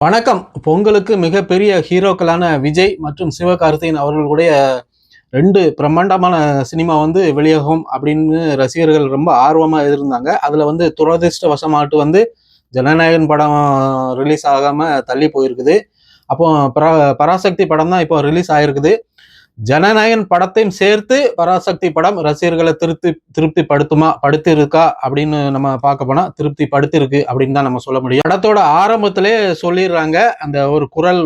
வணக்கம். பொங்கலுக்கு மிகப்பெரிய ஹீரோக்களான விஜய் மற்றும் சிவகார்த்திகேயன் அவர்களுடைய ரெண்டு பிரம்மாண்டமான சினிமா வந்து வெளியாகும் அப்படின்னு ரசிகர்கள் ரொம்ப ஆர்வமாக இருந்தாங்க அதில் வந்து துரதிருஷ்டவசமாட்டு வந்து ஜனநாயகன் படம் ரிலீஸ் ஆகாமல் தள்ளி போயிருக்குது. அப்போ பரா பராசக்தி படம் தான் இப்போ ரிலீஸ் ஆயிருக்குது. ஜனநாயகன் படத்தையும் சேர்த்து பராசக்தி படம் ரசிகர்களை திருப்தி திருப்தி படுத்துமா படுத்தி இருக்கா அப்படின்னு நம்ம பார்க்க போனா திருப்தி படுத்திருக்கு அப்படின்னு தான் நம்ம சொல்ல முடியும். படத்தோட ஆரம்பத்திலே சொல்லிடுறாங்க. அந்த ஒரு குரல்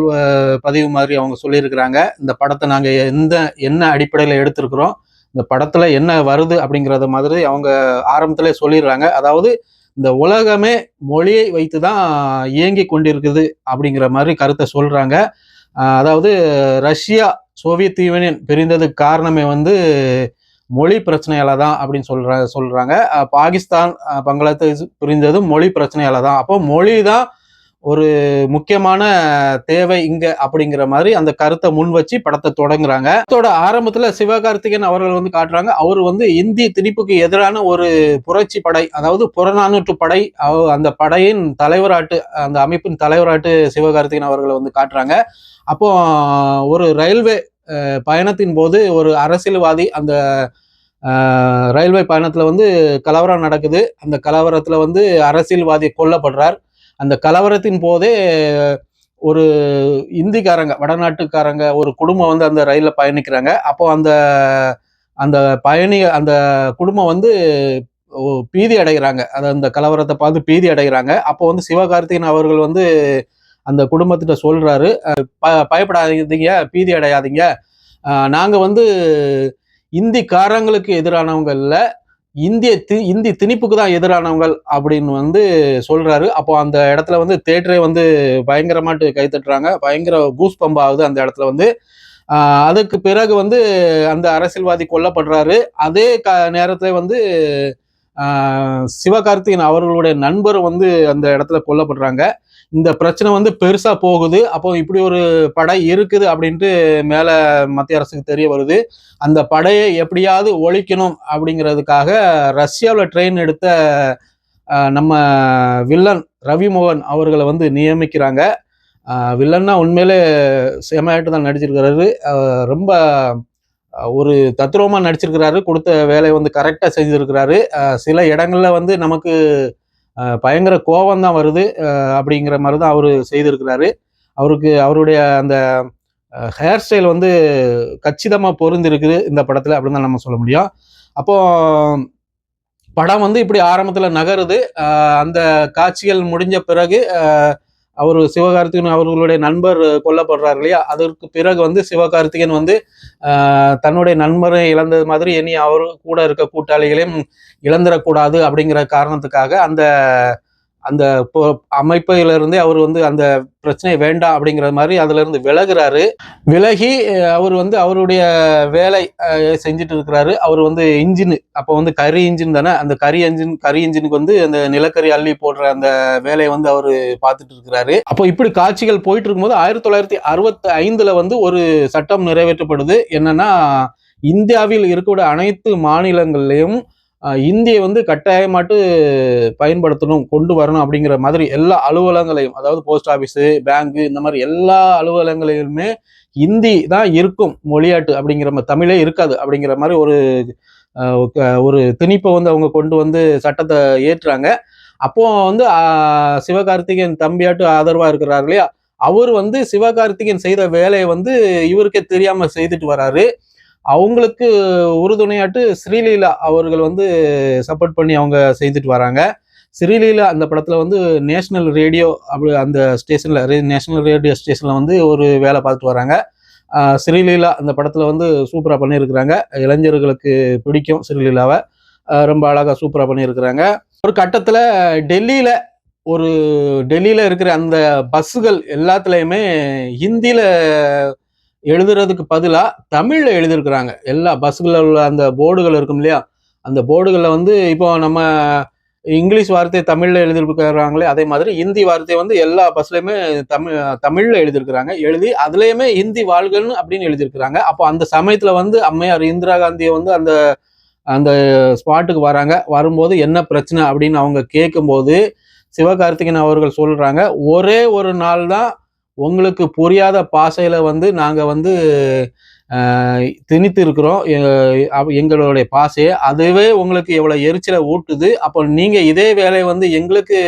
பதிவு மாதிரி அவங்க சொல்லியிருக்கிறாங்க. இந்த படத்தை நாங்க எந்த என்ன அடிப்படையில் எடுத்திருக்கிறோம் இந்த படத்துல என்ன வருது அப்படிங்கறத மாதிரி அவங்க ஆரம்பத்திலே சொல்லிடுறாங்க. அதாவது இந்த உலகமே மொழியை வைத்து தான் இயங்கி கொண்டிருக்குது அப்படிங்கிற மாதிரி கருத்தை சொல்றாங்க. அதாவது ரஷ்யா சோவியத் யூனியன் பிரிந்ததுக்கு காரணமே வந்து மொழி பிரச்சனையால தான் அப்படின்னு சொல்ற சொல்றாங்க. பாகிஸ்தான் பங்களாதேஷ் பிரிந்ததும் மொழி பிரச்சனையால தான் அப்போ மொழி தான் ஒரு முக்கியமான தேவை இங்க அப்படிங்கிற மாதிரி அந்த கருத்தை முன் வச்சு படத்தை தொடங்குறாங்க. அதோட ஆரம்பத்துல சிவகார்த்திகேயன் அவர்கள் வந்து காட்டுறாங்க. அவர் வந்து இந்தி திணிப்புக்கு எதிரான ஒரு புரட்சி படை அதாவது புறநானூற்று படை அவ- அந்த படையின் தலைவராட்டு அந்த அமைப்பின் தலைவராட்டு சிவகார்த்திகேயன் அவர்களை வந்து காட்டுறாங்க. அப்போ ஒரு ரயில்வே பயணத்தின் போது ஒரு அரசியல்வாதி அந்த ரயில்வே பயணத்தில் வந்து கலவரம் நடக்குது. அந்த கலவரத்தில் வந்து அரசியல்வாதி கொல்லப்படுறார். அந்த கலவரத்தின் போதே ஒரு இந்திக்காரங்க வடநாட்டுக்காரங்க ஒரு குடும்பம் வந்து அந்த ரயிலில் பயணிக்கிறாங்க. அப்போ அந்த அந்த பயணி அந்த குடும்பம் வந்து பீதி அடைகிறாங்க. அது அந்த கலவரத்தை பார்த்து பீதி அடைகிறாங்க. அப்போ வந்து சிவகார்த்திகன் அவர்கள் வந்து அந்த குடும்பத்திட்ட சொல்கிறாரு ப- பயப்படாதீங்க பீதி அடையாதீங்க. நாங்கள் வந்து இந்திக்காரங்களுக்கு எதிரானவங்க இல்லை. இந்திய தி இந்தி திணிப்புக்கு தான் எதிரானவங்க அப்படின்னு வந்து சொல்கிறாரு அப்போ அந்த இடத்துல வந்து தேட்டரே வந்து பயங்கரமாட்டு கைத்தட்டுறாங்க பயங்கர கூஸ் பம்ப் ஆகுது அந்த இடத்துல வந்து. அதுக்கு பிறகு வந்து அந்த அரசியல்வாதி கொல்லப்படுறாரு. அதே க நேரத்தில் வந்து சிவகார்த்திகன் சிவகார்த்திகேயன் அவர்களுடைய நண்பர் வந்து அந்த இடத்துல கொல்லப்படுறாங்க. இந்த பிரச்சனை வந்து பெருசா போகுது. அப்போ இப்படி ஒரு படை இருக்குது அப்படின்ட்டு மேல மத்திய அரசுக்கு தெரிய வருது. அந்த படையை எப்படியாவது ஒழிக்கணும் அப்படிங்கிறதுக்காக ரஷ்யாவில் ட்ரெயின் எடுத்த நம்ம வில்லன் ரவிமோகன் அவர்களை வந்து நியமிக்கிறாங்க. வில்லன்னா உண்மையிலே செமையாட்டு தான் நடிச்சிருக்கிறாரு. ரொம்ப ஒரு தத்ரூபமாக நடிச்சிருக்கிறாரு கொடுத்த வேலையை வந்து கரெக்டாக செஞ்சுருக்கிறாரு சில இடங்களில் வந்து நமக்கு பயங்கர கோபம் தான் வருது அப்படிங்கிற மாதிரி தான் அவர் செய்திருக்கிறாரு. அவருக்கு அவருடைய அந்த ஹேர் ஸ்டைல் வந்து கச்சிதமாக பொருந்திருக்குது இந்த படத்தில் அப்படின்னு தான் நம்ம சொல்ல முடியும். அப்போ படம் வந்து இப்படி ஆரம்பத்தில் நகருது. அந்த காட்சிகள் முடிஞ்ச பிறகு அவர் சிவகார்த்திகேயன் அவர்களுடைய நண்பர் கொல்லப்படுறார் இல்லையா? அதற்கு பிறகு வந்து சிவகார்த்திகேயன் வந்து தன்னுடைய நண்பரை இழந்தது மாதிரி இனி அவர் கூட இருக்க கூட்டாளிகளையும் இழந்துடக்கூடாது அப்படிங்கிற காரணத்துக்காக அந்த அந்த பொ- அமைப்பிலிருந்தே அவர் வந்து அந்த பிரச்சனை வேண்டாம் அப்படிங்கிற மாதிரி அதுல இருந்து விலகிறாரு. விலகி அவர் வந்து அவருடைய வேலை செஞ்சுட்டு இருக்கிறாரு. அவர் வந்து இன்ஜின். அப்போ வந்து கரி இன்ஜின் தானே? அந்த கரி இன்ஜின் கரி இன்ஜினுக்கு வந்து அந்த நிலக்கரி அள்ளி போடுற அந்த வேலையை வந்து அவர் பார்த்துட்டு இருக்கிறாரு. அப்போ இப்படி காட்சிகள் போயிட்டு இருக்கும்போது ஆயிரத்தி தொள்ளாயிரத்தி அறுபத்தி ஐந்துல வந்து ஒரு சட்டம் நிறைவேற்றப்படுது. என்னன்னா இந்தியாவில் இருக்கக்கூடிய அனைத்து மாநிலங்கள்லையும் இந்தியை வந்து கட்டாயமாட்டு பயன்படுத்தணும் கொண்டு வரணும் அப்படிங்கிற மாதிரி எல்லா அலுவலகங்களையும் அதாவது போஸ்ட் ஆஃபீஸு பேங்க்கு இந்த மாதிரி எல்லா அலுவலகங்களிலுமே ஹிந்தி தான் இருக்கும் மொழியாட்டு அப்படிங்கிற மாதிரி தமிழே இருக்காது அப்படிங்கிற மாதிரி ஒரு ஒரு திணிப்பை வந்து அவங்க கொண்டு வந்து சட்டத்தை ஏற்றுறாங்க. அப்போ வந்து சிவகார்த்திகேயன் தம்பியாட்டு ஆதரவாக இருக்கிறார் இல்லையா? அவர் வந்து சிவகார்த்திகேயன் செய்த வேலையை வந்து இவருக்கே தெரியாமல் செய்துட்டு வராரு. அவங்களுக்கு உறுதுணையாட்டு ஸ்ரீலீலா அவர்கள் வந்து சப்போர்ட் பண்ணி அவங்க செய்துட்டு வராங்க. ஸ்ரீலீலா அந்த படத்தில் வந்து நேஷ்னல் ரேடியோ அப்படி அந்த ஸ்டேஷனில் நேஷ்னல் ரேடியோ ஸ்டேஷனில் வந்து ஒரு வேலை பார்த்துட்டு வராங்க. ஸ்ரீலீலா அந்த படத்தில் வந்து சூப்பராக பண்ணியிருக்கிறாங்க. இளைஞர்களுக்கு பிடிக்கும் ஸ்ரீலீலாவை. ரொம்ப அழகாக சூப்பராக பண்ணியிருக்கிறாங்க. ஒரு கட்டத்தில் டெல்லியில் ஒரு டெல்லியில் இருக்கிற அந்த பஸ்ஸுகள் எல்லாத்துலேயுமே ஹிந்தியில் எழுதுறதுக்கு பதிலாக தமிழில் எழுதியிருக்கிறாங்க. எல்லா பஸ்ஸுகளில் உள்ள அந்த போர்டுகள் இருக்கும் இல்லையா? அந்த போர்டுகளில் வந்து இப்போ நம்ம இங்கிலீஷ் வார்த்தையை தமிழில் எழுதியிருக்கிறாங்களே அதே மாதிரி ஹிந்தி வார்த்தையை வந்து எல்லா பஸ்லேயுமே தமிழ் தமிழில் எழுதியிருக்கிறாங்க. எழுதி அதுலேயுமே ஹிந்தி வாழ்கள்னு அப்படின்னு எழுதியிருக்கிறாங்க. அப்போ அந்த சமயத்தில் வந்து அம்மையார் இந்திரா காந்தியை வந்து அந்த அந்த ஸ்பாட்டுக்கு வராங்க. வரும்போது என்ன பிரச்சனை அப்படின்னு அவங்க கேட்கும்போது சிவகார்த்திகேயன் அவர்கள் சொல்கிறாங்க ஒரே ஒரு நாள் தான் உங்களுக்கு புரியாத பாசையில் வந்து நாங்கள் வந்து திணித்து இருக்கிறோம் எங்களுடைய பாசையை அதுவே உங்களுக்கு எவ்வளோ எரிச்சலை ஊட்டுது. அப்போ நீங்கள் இதே வேலையை வந்து எங்களுக்கு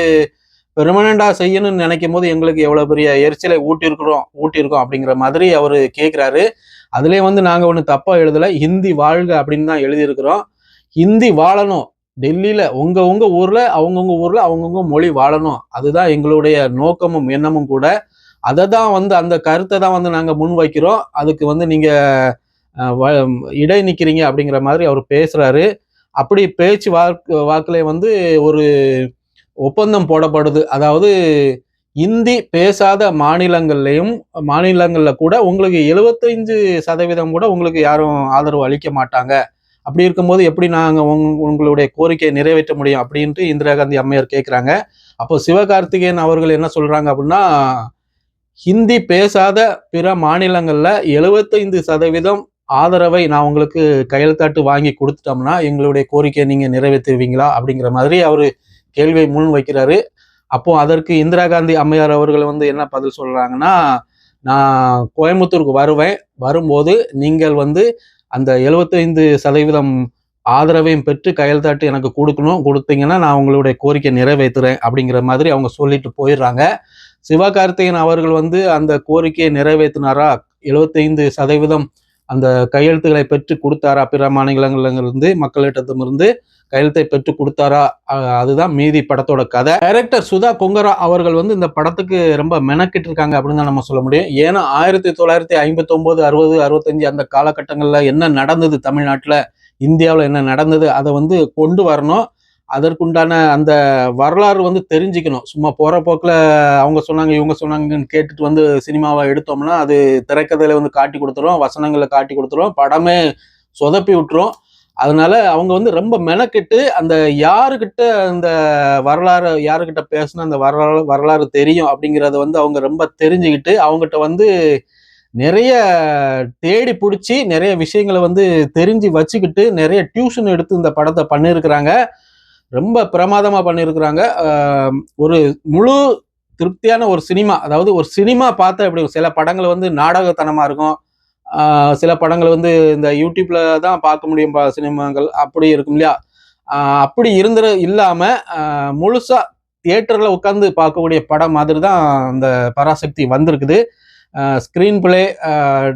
பெர்மனண்டாக செய்யணும்னு நினைக்கும் போது எங்களுக்கு எவ்வளோ பெரிய எரிச்சலை ஊட்டியிருக்கிறோம் ஊட்டியிருக்கோம் அப்படிங்கிற மாதிரி அவர் கேட்குறாரு அதுலேயே வந்து நாங்கள் ஒன்றும் தப்பாக எழுதலை. ஹிந்தி வாழ்க அப்படின்னு தான் எழுதியிருக்கிறோம். ஹிந்தி வாழணும். டெல்லியில் உங்கள் உங்கள் ஊரில் அவங்கவுங்க ஊரில் அவங்கவுங்க மொழி வாழணும். அதுதான் எங்களுடைய நோக்கமும் எண்ணமும் கூட. அதை தான் வந்து அந்த கருத்தை தான் வந்து நாங்கள் முன் வைக்கிறோம் அதுக்கு வந்து நீங்கள் வ- இடை நிற்கிறீங்க அப்படிங்கிற மாதிரி அவர் பேசுகிறாரு அப்படி பேச்சு வாக்கு வாக்குல வந்து ஒரு ஒப்பந்தம் போடப்படுது. அதாவது இந்தி பேசாத மாநிலங்கள்லையும் மாநிலங்களில் கூட உங்களுக்கு 75% சதவீதம் கூட உங்களுக்கு யாரும் ஆதரவு அளிக்க மாட்டாங்க. அப்படி இருக்கும்போது எப்படி நாங்கள் உங் உங்களுடைய கோரிக்கையை நிறைவேற்ற முடியும் அப்படின்ட்டு இந்திரா காந்தி அம்மையார் கேட்குறாங்க அப்போ சிவகார்த்திகேயன் அவர்கள் என்ன சொல்கிறாங்க அப்படின்னா ஹிந்தி பேசாத பிற மாநிலங்களில் எழுபத்தைந்து சதவீதம் ஆதரவை நான் உங்களுக்கு கையெழுத்தாட்டு வாங்கி கொடுத்துட்டோம்னா எங்களுடைய கோரிக்கையை நீங்கள் நிறைவேற்றுவீங்களா அப்படிங்கிற மாதிரி அவர் கேள்வியை முன் வைக்கிறாரு. அப்போ அதற்கு இந்திரா காந்தி அம்மையார் அவர்கள் வந்து என்ன பதில் சொல்கிறாங்கன்னா நான் கோயம்புத்தூருக்கு வருவேன். வரும்போது நீங்கள் வந்து அந்த 75% சதவீதம் ஆதரவையும் பெற்று கையெழுத்தாட்டு எனக்கு கொடுக்கணும். கொடுத்தீங்கன்னா நான் உங்களுடைய கோரிக்கை நிறைவேற்றுறேன். அப்படிங்கிற மாதிரி அவங்க சொல்லிட்டு போயிடுறாங்க. சிவகார்த்திகேயன் அவர்கள் வந்து அந்த கோரிக்கையை நிறைவேற்றினாரா? 75% சதவீதம் அந்த கையெழுத்துக்களை பெற்று கொடுத்தாரா? பிற மாநிலங்களிலிருந்து மக்களிடத்திலிருந்து கையெழுத்தை பெற்று கொடுத்தாரா? அதுதான் மீதி படத்தோட கதை. டைரக்டர் சுதா கொங்கரா அவர்கள் வந்து இந்த படத்துக்கு ரொம்ப மெனக்கிட்டு இருக்காங்க அப்படின்னு தான் நம்ம சொல்ல முடியும். ஏன்னா ஆயிரத்தி தொள்ளாயிரத்தி ஐம்பத்தி ஒன்பது அறுபது அறுபத்தஞ்சு அந்த காலகட்டங்களில் என்ன நடந்தது தமிழ்நாட்டில்? இந்தியாவில் என்ன நடந்தது? அதை வந்து கொண்டு வரணும். அதற்குண்டான அந்த வரலாறு வந்து தெரிஞ்சுக்கணும். சும்மா போகிற போக்கில் அவங்க சொன்னாங்க இவங்க சொன்னாங்கன்னு கேட்டுட்டு வந்து சினிமாவை எடுத்தோம்னா அது திரைக்கதையில வந்து காட்டி கொடுத்துரும் வசனங்களை காட்டி கொடுத்துரும் படமே சொதப்பி விட்டுரும். அதனால அவங்க வந்து ரொம்ப மெனக்கெட்டு அந்த யாருக்கிட்ட அந்த வரலாறு யாருக்கிட்ட பேசினா அந்த வரலாறு வரலாறு தெரியும் அப்படிங்கிறத வந்து அவங்க ரொம்ப தெரிஞ்சுக்கிட்டு அவங்ககிட்ட வந்து நிறைய தேடி பிடிச்சி நிறைய விஷயங்களை வந்து தெரிஞ்சு வச்சுக்கிட்டு நிறைய டியூஷன் எடுத்து இந்த படத்தை பண்ணியிருக்கிறாங்க. ரொம்ப பிரமாதமா பண்ணியிருக்கிறாங்க ஒரு முழு திருப்தியான ஒரு சினிமா அதாவது ஒரு சினிமா பார்த்தா எப்படி சில படங்கள் வந்து நாடகத்தனமா இருக்கும். சில படங்கள் வந்து இந்த யூடியூப்ல தான் பார்க்க முடியும் பா- சினிமாக்கள் அப்படி இருக்கும் இல்லையா? அப்படி இருந்துற இல்லாம முழுசாக முழுசா தியேட்டர்ல உட்காந்து பார்க்கக்கூடிய படம் மாதிரி தான் அந்த பராசக்தி வந்திருக்குது. ஸ்க்ரீன் பிளே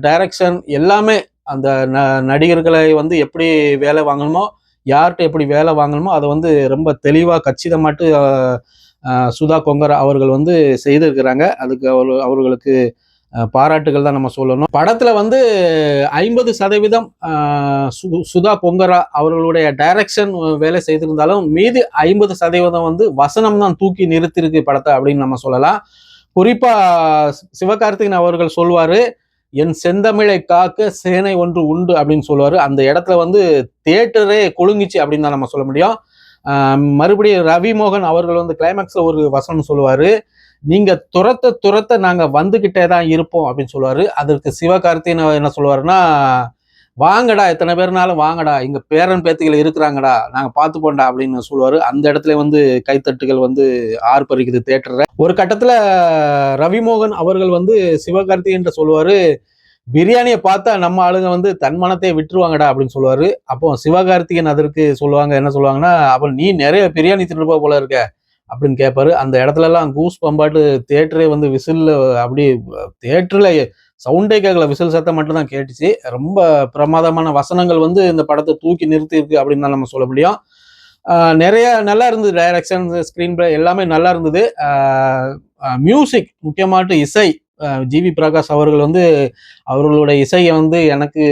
டைரக்ஷன் எல்லாமே அந்த ந நடிகர்களை வந்து எப்படி வேலை வாங்கணுமோ யார்கிட்ட எப்படி வேலை வாங்கணுமோ அதை வந்து ரொம்ப தெளிவாக கச்சிதமாட்டு சுதா கொங்கர் அவர்கள் வந்து செய்திருக்கிறாங்க. அதுக்கு அவர் அவர்களுக்கு பாராட்டுகள் தான் நம்ம சொல்லணும். படத்தில் வந்து ஐம்பது சதவீதம் சு- சுதா கொங்கரா அவர்களுடைய டைரக்ஷன் வேலை செய்திருந்தாலும் மீதி ஐம்பது சதவீதம் வந்து வசனம் தான் தூக்கி நிறுத்திருக்கு படத்தை அப்படின்னு நம்ம சொல்லலாம். குறிப்பாக சிவகார்த்திகன் அவர்கள் சொல்வார் என் செந்தமிழை காக்க சேனை ஒன்று உண்டு அப்படின்னு சொல்லுவார். அந்த இடத்துல வந்து தேட்டரே குலுங்கிச்சு அப்படின்னு தான் நம்ம சொல்ல முடியும். மறுபடியும் ரவி மோகன் அவர்கள் வந்து கிளைமேக்ஸில் ஒரு வசனம் சொல்லுவார். நீங்கள் துரத்த துரத்த நாங்கள் வந்துக்கிட்டே தான் இருப்போம் அப்படின்னு சொல்லுவார். அதற்கு சிவகார்த்திகேயன் என்ன சொல்லுவாருன்னா வாங்கடா எத்தனை பேர்னாலும் வாங்கடா இங்க பேரன் பேத்திகள் இருக்கிறாங்கடா நாங்க பார்த்து போண்டா அப்படின்னு சொல்லுவாரு. அந்த இடத்துல வந்து கைத்தட்டுகள் வந்து ஆர்ப்பரிக்குது தேட்டர்ல ஒரு கட்டத்துல ரவிமோகன் அவர்கள் வந்து சிவகார்த்திகேயன் சொல்லுவாரு பிரியாணியை பார்த்தா நம்ம ஆளுங்க வந்து தன்மானத்தை விட்டுருவாங்கடா அப்படின்னு சொல்லுவாரு. அப்போ சிவகார்த்திகன் அதற்கு சொல்லுவாங்க என்ன சொல்லுவாங்கன்னா அப்போ நீ நிறைய பிரியாணி தின்னுப்பா போல இருக்க அப்படின்னு கேட்பாரு. அந்த இடத்துல எல்லாம் கூஸ் பம்பாட்டு தேட்டரே வந்து விசிலில் அப்படி தேட்டர்ல சவுண்டே கேட்கல விசில் சத்தம் மட்டும் தான் கேட்டுச்சு. ரொம்ப பிரமாதமான வசனங்கள் வந்து இந்த படத்தை தூக்கி நிறுத்தி இருக்கு அப்படின்னு தான் நம்ம சொல்ல முடியும். நிறைய நல்லா இருந்தது டைரக்ஷன் ஸ்க்ரீன் பிளே எல்லாமே நல்லா இருந்தது. மியூசிக் முக்கியமாட்டு இசை. ஜிவி பிரகாஷ் அவர்கள் வந்து அவர்களுடைய இசையை வந்து எனக்கு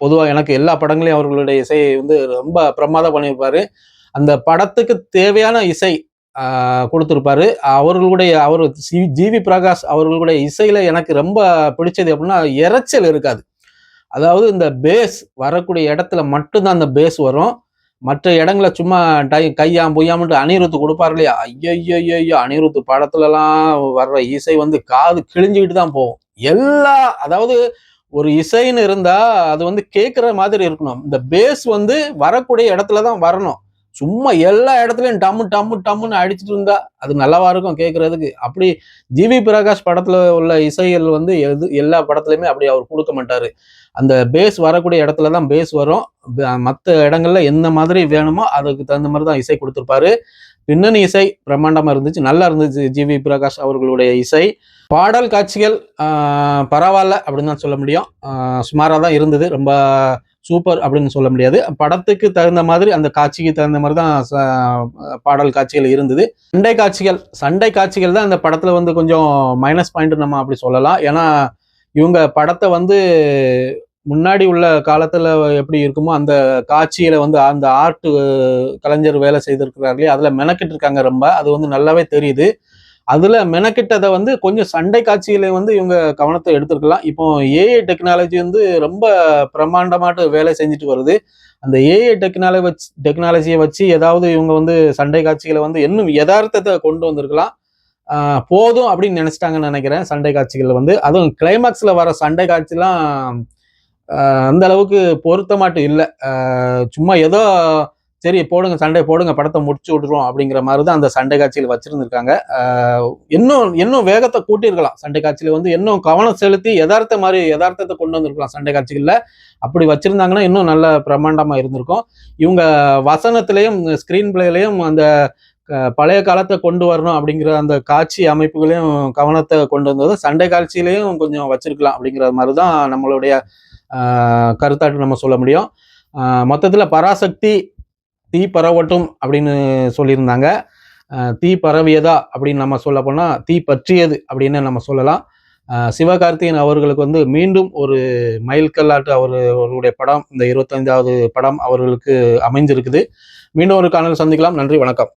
பொதுவாக எனக்கு எல்லா படங்களையும் அவர்களுடைய இசையை வந்து ரொம்ப பிரமாதம் பண்ணியிருப்பாரு. அந்த படத்துக்கு தேவையான இசை கொடுத்துருப்பாரு. அவர்களுடைய அவர் ஜிவி பிரகாஷ் அவர்களுடைய இசையில எனக்கு ரொம்ப பிடிச்சது அப்படின்னா இறைச்சல் இருக்காது. அதாவது இந்த பேஸ் வரக்கூடிய இடத்துல மட்டும்தான் அந்த பேஸ் வரும். மற்ற இடங்களை சும்மா டை கையாம் பொய்யாமட்டு அனிருத்து கொடுப்பாரு இல்லையா? ஐயோ ஐயோ ஐயோ அனிருத்து படத்துலலாம் வர்ற இசை வந்து காது கிழிஞ்சுக்கிட்டு தான் போகும். எல்லா அதாவது ஒரு இசைன்னு இருந்தா அது வந்து கேட்குற மாதிரி இருக்கணும். இந்த பேஸ் வந்து வரக்கூடிய இடத்துல தான் வரணும். சும்மா எல்லா இடத்துலையும் டம்மு டம்மு டம்முன்னு அடிச்சிட்டு இருந்தா அது நல்லாவா இருக்கும் கேட்கறதுக்கு அப்படி ஜிவி பிரகாஷ் படத்துல உள்ள இசைகள் வந்து எது எல்லா படத்துலையுமே அப்படி அவர் கொடுக்க மாட்டாரு. அந்த பேஸ் வரக்கூடிய இடத்துல தான் பேஸ் வரும். மற்ற இடங்கள்ல என்ன மாதிரி வேணுமோ அதுக்கு தகுந்த மாதிரி தான் இசை கொடுத்துருப்பாரு. பின்னணி இசை பிரம்மாண்டமா இருந்துச்சு நல்லா இருந்துச்சு ஜிவி பிரகாஷ் அவர்களுடைய இசை. பாடல் காட்சிகள் பரவாயில்ல அப்படின்னு தான் சொல்ல முடியும். சுமாராக தான் இருந்தது. ரொம்ப சூப்பர் அப்படின்னு சொல்ல முடியாது. படத்துக்கு தகுந்த மாதிரி அந்த காட்சிக்கு தகுந்த மாதிரி தான் ச- பாடல் காட்சிகள் இருந்தது. சண்டை காட்சிகள் சண்டை காட்சிகள் தான் அந்த படத்தில் வந்து கொஞ்சம் மைனஸ் பாயிண்ட் நம்ம அப்படி சொல்லலாம். ஏன்னா இவங்க படத்தை வந்து முன்னாடி உள்ள காலத்தில் எப்படி இருக்குமோ அந்த காட்சியில் வந்து அந்த ஆர்ட் கலைஞர் வேலை செய்திருக்கிறார்களே இல்லையா மெனக்கிட்டு இருக்காங்க ரொம்ப. அது வந்து நல்லாவே தெரியுது. அதுல மெனக்கிட்டதை வந்து கொஞ்சம் சண்டை காட்சியில வந்து இவங்க கவனத்தை எடுத்துருக்கலாம். இப்போ ஏஐ டெக்னாலஜி வந்து ரொம்ப பிரம்மாண்டமாட்டு வேலை செஞ்சுட்டு வருது. அந்த ஏஐ டெக்னாலஜி வச்சு டெக்னாலஜியை வச்சு ஏதாவது இவங்க வந்து சண்டை காட்சிகளை வந்து இன்னும் யதார்த்தத்தை கொண்டு வந்திருக்கலாம். போதும் அப்படின்னு நினச்சிட்டாங்கன்னு நினைக்கிறேன் சண்டை காட்சிகள் வந்து. அதுவும் கிளைமேக்ஸில் வர சண்டை காட்சிலாம் அந்த அளவுக்கு பொருத்தமாட்டு இல்லை. சும்மா ஏதோ சரி போடுங்க சண்டை போடுங்க படத்தை முடிச்சு விட்டுருவோம் அப்படிங்கிற மாதிரி தான் அந்த சண்டை காட்சியில் வச்சிருந்துருக்காங்க. இன்னும் இன்னும் வேகத்தை கூட்டியிருக்கலாம். சண்டை காட்சியில் வந்து இன்னும் கவனம் செலுத்தி யதார்த்த மாதிரி யதார்த்தத்தை கொண்டு வந்திருக்கலாம் சண்டை காட்சிகளில். அப்படி வச்சிருந்தாங்கன்னா இன்னும் நல்ல பிரம்மாண்டமாக இருந்திருக்கும். இவங்க வசனத்திலையும் ஸ்க்ரீன் பிளேலையும் அந்த பழைய காலத்தை கொண்டு வரணும் அப்படிங்கிற அந்த காட்சி அமைப்புகளையும் கவனத்தை கொண்டு வந்தது சண்டை காட்சியிலையும் கொஞ்சம் வச்சிருக்கலாம் அப்படிங்கிற மாதிரி தான் நம்மளுடைய கருத்தாட்டு நம்ம சொல்ல முடியும். மொத்தத்தில் பராசக்தி தீ பரவட்டும் அப்படின்னு சொல்லியிருந்தாங்க. தீ பரவியதா அப்படின்னு நம்ம சொல்ல போனால் தீ பற்றியது அப்படின்னு நம்ம சொல்லலாம். சிவகார்த்திகேயன் அவர்களுக்கு வந்து மீண்டும் ஒரு மைல்கல்லாட்டு அவர் அவருடைய படம் இந்த இருபத்தைந்தாவது படம் அவர்களுக்கு அமைஞ்சிருக்குது. மீண்டும் ஒரு காணல் சந்திக்கலாம். நன்றி வணக்கம்.